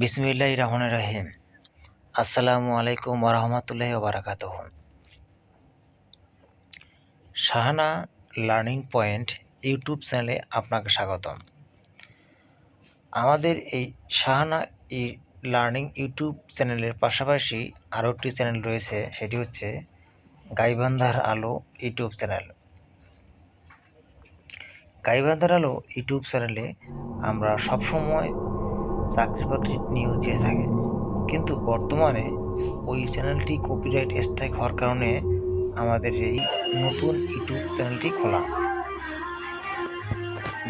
বিসমিল্লাহ রহমান রাহিম। আসসালামু আলাইকুম ওরহমতুল্লাহ বারাকাত শাহানা লার্নিং পয়েন্ট ইউটিউব চ্যানেলে আপনাকে স্বাগতম। আমাদের এই শাহানা ই লার্নিং ইউটিউব চ্যানেলের পাশাপাশি আরও একটি চ্যানেল রয়েছে, সেটি হচ্ছে গাইবান্ধার আলো ইউটিউব চ্যানেল। গাইবান্ধার আলো ইউটিউব চ্যানেলে আমরা সবসময় চাকরি বাকরির নিউজ দিয়ে থাকে। কিন্তু বর্তমানে ওই চ্যানেলটি কপিরাইট স্ট্রাইক হওয়ার কারণে আমাদের এই নতুন ইউটিউব চ্যানেলটি খোলা।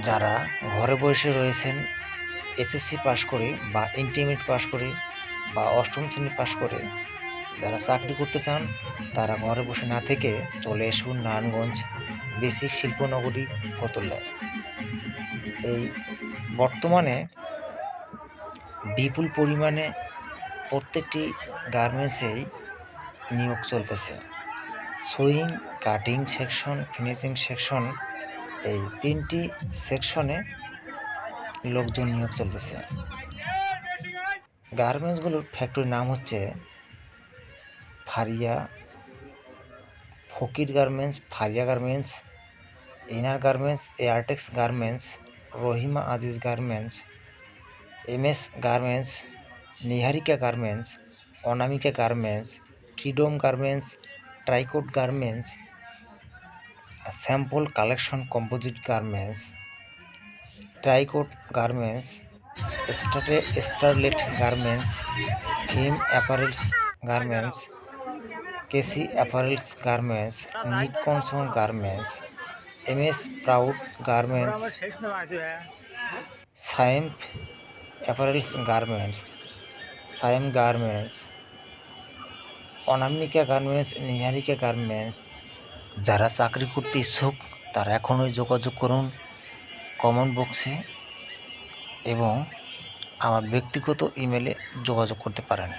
যারা ঘরে বসে রয়েছেন এসএসসি পাশ করে বা ইন্টারমিডিয়েট পাশ করে বা অষ্টম শ্রেণি পাশ করে, যারা চাকরি করতে চান, তারা ঘরে বসে না থেকে চলে আসুন নারায়ণগঞ্জ বেসিক শিল্পনগরী কতুল্লায় এই বর্তমানে বিপুল পরিমাণে প্রত্যেকটি গার্মেন্টসেই নিয়োগ চলতেছে। Sewing, cutting section, finishing section, এই তিনটি সেকশনে লোকজন নিয়োগ চলতেছে। গার্মেন্টসগুলোর ফ্যাক্টরির নাম হচ্ছে Faria, Fakir garments, Faria garments inner garments, Airtex garments, Rahima Aziz garments M S garments, Niharika garments, Anamika garments freedom garments, Tricot garments, sample collection composite garments, Tricot garments স্টার্টে Starlet garments ফিম apparels garments, KC apparels garments, knit garments M S proud garments সাইম্প apparels garments Saim garments Anamika garments Niharika garments যারা চাকরি করতে ইচ্ছুক, তারা এখনই যোগাযোগ করুন common বক্সে এবং আমার ব্যক্তিগত ইমেলে যোগাযোগ করতে পারেন।